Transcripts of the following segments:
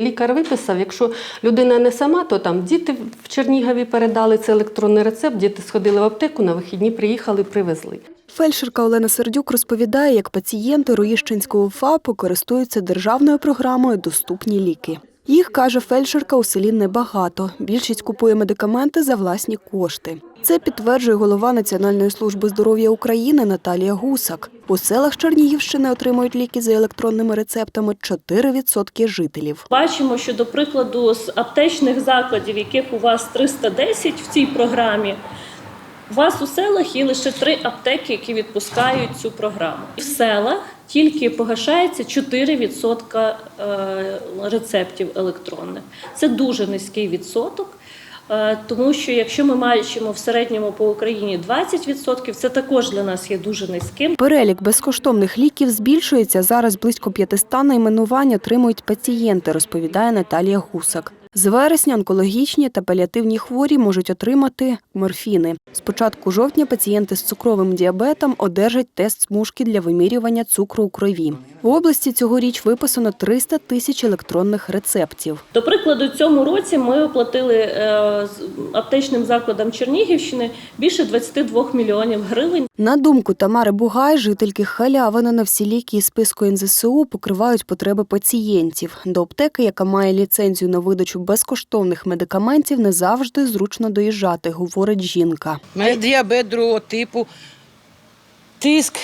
Лікар виписав, якщо людина не сама, то там діти в Чернігові передали це електронний рецепт, діти сходили в аптеку, на вихідні приїхали, привезли. Фельдшерка Олена Сердюк розповідає, як пацієнти Роїщенського ФАПу користуються державною програмою Доступні ліки. Їх, каже фельдшерка, у селі небагато. Більшість купує медикаменти за власні кошти. Це підтверджує голова Національної служби здоров'я України Наталія Гусак. У селах Чернігівщини отримують ліки за електронними рецептами 4% жителів. Бачимо, що, до прикладу, з аптечних закладів, яких у вас 310 в цій програмі, у вас у селах є лише три аптеки, які відпускають цю програму. В селах тільки погашається 4% е, рецептів електронних. Це дуже низький відсоток. Е, Тому що якщо ми маємо в середньому по Україні 20%, це також для нас є дуже низьким. Перелік безкоштовних ліків збільшується. Зараз близько 500 найменувань отримують пацієнти, розповідає Наталія Гусак. З вересня онкологічні та паліативні хворі можуть отримати морфіни. З початку жовтня пацієнти з цукровим діабетом одержать тест смужки для вимірювання цукру у крові. В області цьогоріч виписано 300 тисяч електронних рецептів. До прикладу, цьому році ми оплатили е, з аптечним закладам Чернігівщини більше 22 мільйонів гривень. На думку Тамари Бугай, жительки Халявина на всі ліки із списку НЗСУ покривають потреби пацієнтів. До аптеки, яка має ліцензію на видачу безкоштовних медикаментів, не завжди зручно доїжджати, говорить жінка. Діабет другого типу, тиск,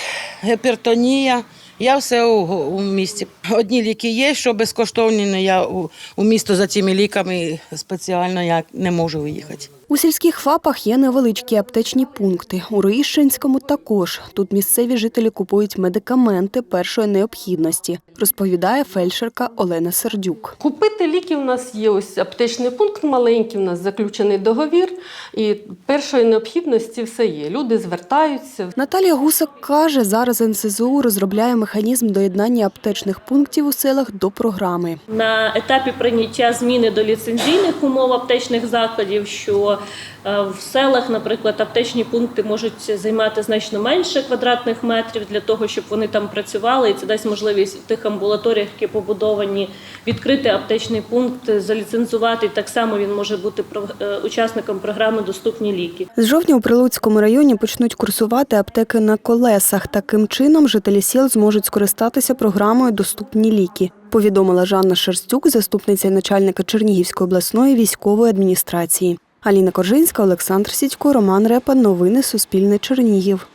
гіпертонія. Я все у, у місті. Одні ліки є, що безкоштовні, але я у, у місто за цими ліками спеціально я не можу виїхати. У сільських ФАПах є невеличкі аптечні пункти. У Роїщенському також. Тут місцеві жителі купують медикаменти першої необхідності, розповідає фельдшерка Олена Сердюк. Купити ліки у нас є ось аптечний пункт маленький, у нас заключений договір, і першої необхідності все є. Люди звертаються. Наталія Гусак каже, зараз НСЗУ розробляє механізм доєднання аптечних пунктів у селах до програми. На етапі прийняття зміни до ліцензійних умов аптечних закладів, що в селах, наприклад, аптечні пункти можуть займати значно менше квадратних метрів для того, щоб вони там працювали, і це дасть можливість в тих амбулаторіях, які побудовані, відкрити аптечний пункт, заліцензувати. Так само він може бути е, учасником програми Доступні ліки. З жовтня у Прилуцькому районі почнуть курсувати аптеки на колесах. Таким чином жителі сіл зможуть скористатися програмою Доступні ліки. Повідомила Жанна Шерстюк, заступниця начальника Чернігівської обласної військової адміністрації. Аліна Коржинська, Олександр Сідько, Роман Репа. Новини Суспільне Чернігів.